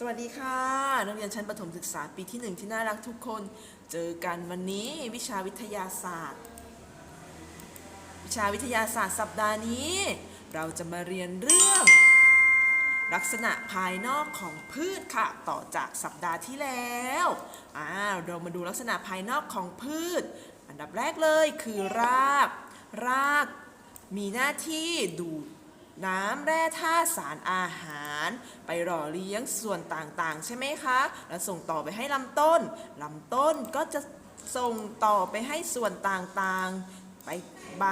สวัสดีค่ะ นักเรียนชั้นประถมศึกษาปีที่หนึ่งที่น่ารักทุกคน เจอกันวันนี้วิชาวิทยาศาสตร์ วิชาวิทยาศาสตร์สัปดาห์นี้ เราจะมาเรียนเรื่อง ลักษณะภายนอกของพืชค่ะ ต่อจากสัปดาห์ที่แล้วอ่าเรามาดูลักษณะภายนอกของพืช อันดับแรกเลยคือราก รากมีหน้าที่ดูด น้ำแร่ธาตุสารอาหาร ไปหล่อเลี้ยงส่วนต่างๆ ใช่ไหมคะ แล้วส่งต่อไปให้ลำต้นลำต้นก็จะส่งต่อไปให้ส่วนต่างๆ ไปใบ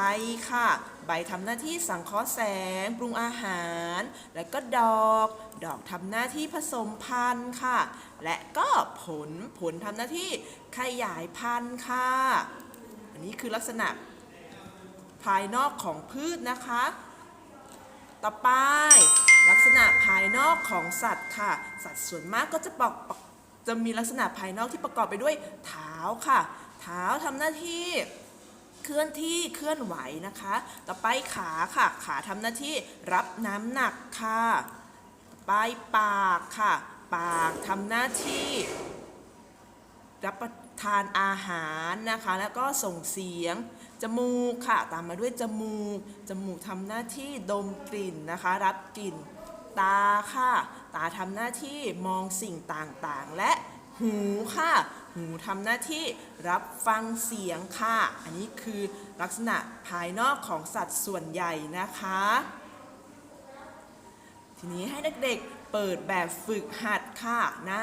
ค่ะ ใบทำหน้าที่สังเคราะห์แสง ปรุงอาหาร แล้วก็ดอก ดอกทำหน้าที่ผสมพันธุ์ค่ะ และก็ผลผลทำหน้าที่ขยายพันธุ์ค่ะ อันนี้คือลักษณะภายนอกของพืชนะคะ ต่อไป ลักษณะภายนอกของสัตว์ค่ะ สัตว์ส่วนมากก็จะปอกจะมีลักษณะภายนอกที่ประกอบไปด้วยเท้าค่ะ เท้าทำหน้าที่เคลื่อนที่เคลื่อนไหวนะคะ ต่อไปขาค่ะ ขาทำหน้าที่รับน้ำหนักค่ะ ต่อไปปากค่ะ ปากทำหน้าที่รับ ทานอาหารนะคะ แล้วก็ส่งเสียง จมูกค่ะ ตามมาด้วยจมูก จมูกทำหน้าที่ดมกลิ่นนะคะ รับกลิ่น ตาค่ะ ตาทำหน้าที่มองสิ่งต่างๆ และหูค่ะ หูทำหน้าที่รับฟังเสียงค่ะ อันนี้คือลักษณะภายนอกของสัตว์ส่วนใหญ่นะคะ ทีนี้ให้เด็กๆเปิดแบบฝึกหัดค่ะ หน้า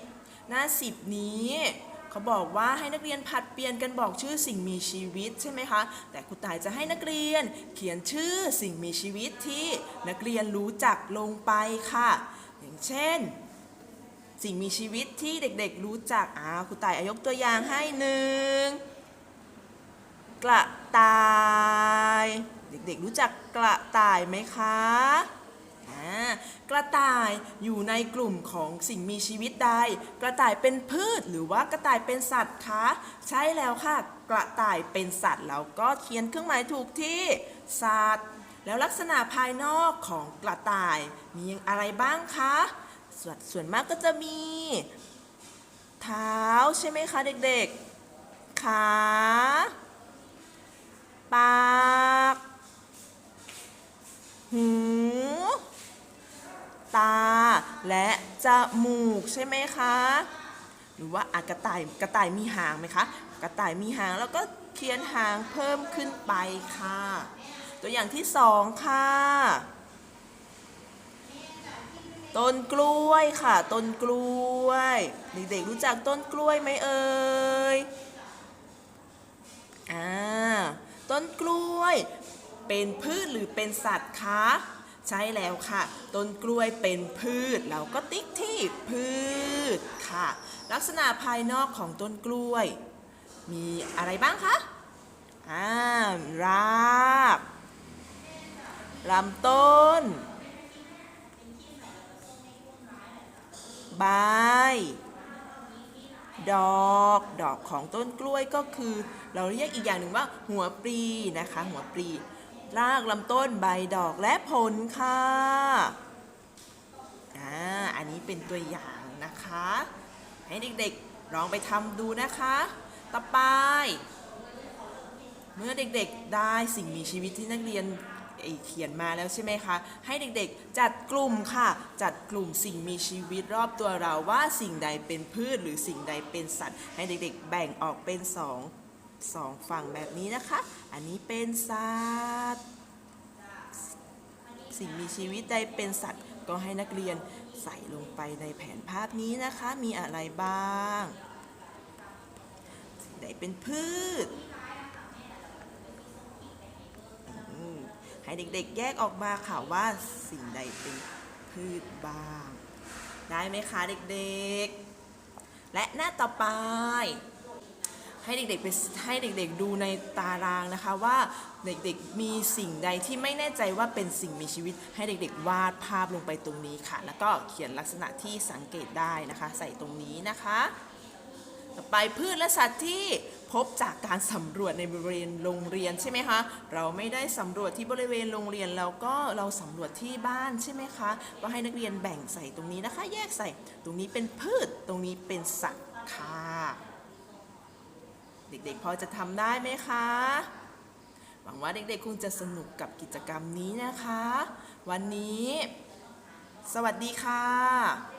10หน้า10นี้ เขาบอกว่าให้นักเรียนผัดเปลี่ยนกันบอกชื่อสิ่งมีชีวิตใช่ไหมคะ แต่ครูต่ายจะให้นักเรียนเขียนชื่อสิ่งมีชีวิตที่นักเรียนรู้จักลงไปค่ะ อย่างเช่น สิ่งมีชีวิตที่เด็กๆรู้จักอ่าครูต่ายอายกตัวอย่างให้หนึ่งกระต่าย เด็กๆรู้จักกระต่ายไหมคะ กระต่ายอยู่ในกลุ่มของสิ่งมีชีวิตใด กระต่ายเป็นพืชหรือว่ากระต่ายเป็นสัตว์คะใช่แล้วค่ะ กระต่ายเป็นสัตว์แล้วก็เขียนเครื่องหมายถูกที่สัตว์ แล้วลักษณะภายนอกของกระต่ายมีอะไรบ้างคะส่วนส่วนมากก็จะมี เท้าใช่ไหมคะเด็กๆ ขา ปาก หู ตา และจมูกใช่ไหมคะ หรือว่าอะกระต่ายกระต่ายมีหางไหมคะ กระต่ายมีหางแล้วก็เขียนหางเพิ่มขึ้นไปค่ะ ตัวอย่างที่สองค่ะ ต้นกล้วยค่ะ ต้นกล้วย เด็กๆรู้จักต้นกล้วยไหมเอ่ยอ่าต้นกล้วย เป็นพืชหรือเป็นสัตว์คะ ใช่แล้วค่ะ ต้นกล้วยเป็นพืช เราก็ติ๊กที่พืชค่ะ ลักษณะภายนอกของต้นกล้วย มีอะไรบ้างคะอ่ารากลำต้น ใบ ดอก ดอกของต้นกล้วยก็คือ เราเรียกอีกอย่างหนึ่งว่าหัวปลีนะคะ หัวปลี รากลำต้นใบดอกและผลค่ะอ่าอันนี้เป็นตัวอย่างนะคะ ให้เด็กๆลองไปทำดูนะคะ ต่อไป เมื่อเด็กๆได้สิ่งมีชีวิตที่นักเรียนเอ่ยเขียนมาแล้วใช่ไหมคะ ให้เด็กๆจัดกลุ่มค่ะ จัดกลุ่มสิ่งมีชีวิตรอบตัวเราว่าสิ่งใดเป็นพืชหรือสิ่งใดเป็นสัตว์ ให้เด็กๆแบ่งออกเป็นสอง สองฝั่งแบบนี้นะคะ อันนี้เป็นสัตว์ สิ่งมีชีวิตใดเป็นสัตว์ ก็ให้นักเรียนใส่ลงไปในแผนภาพนี้นะคะ มีอะไรบ้างสิ่งใดเป็นพืช ให้เด็กๆแยกออกมาค่ะว่าสิ่งใดเป็นพืชบ้าง ได้ไหมคะเด็กๆ และหน้าต่อไป ให้เด็กๆไปให้เด็กๆดูในตารางนะคะว่าเด็กๆมีสิ่งใดที่ไม่แน่ใจว่าเป็นสิ่งมีชีวิต ให้เด็กๆ วาดภาพลงไปตรงนี้ค่ะ แล้วก็เขียนลักษณะที่สังเกตได้นะคะ ใส่ตรงนี้นะคะต่อไปพืชและสัตว์ที่พบจากการสำรวจในบริเวณโรงเรียนใช่ไหมคะ เราไม่ได้สำรวจที่บริเวณโรงเรียนแล้วก็เราสำรวจที่บ้านใช่ไหมคะ ก็ให้นักเรียนแบ่งใส่ตรงนี้นะคะ แยกใส่ตรงนี้เป็นพืชตรงนี้เป็นสัตว์ค่ะ เด็กๆ พอจะทำได้ไหมคะ หวังว่าเด็กๆ คงจะสนุกกับกิจกรรมนี้นะคะ วันนี้ สวัสดีค่ะ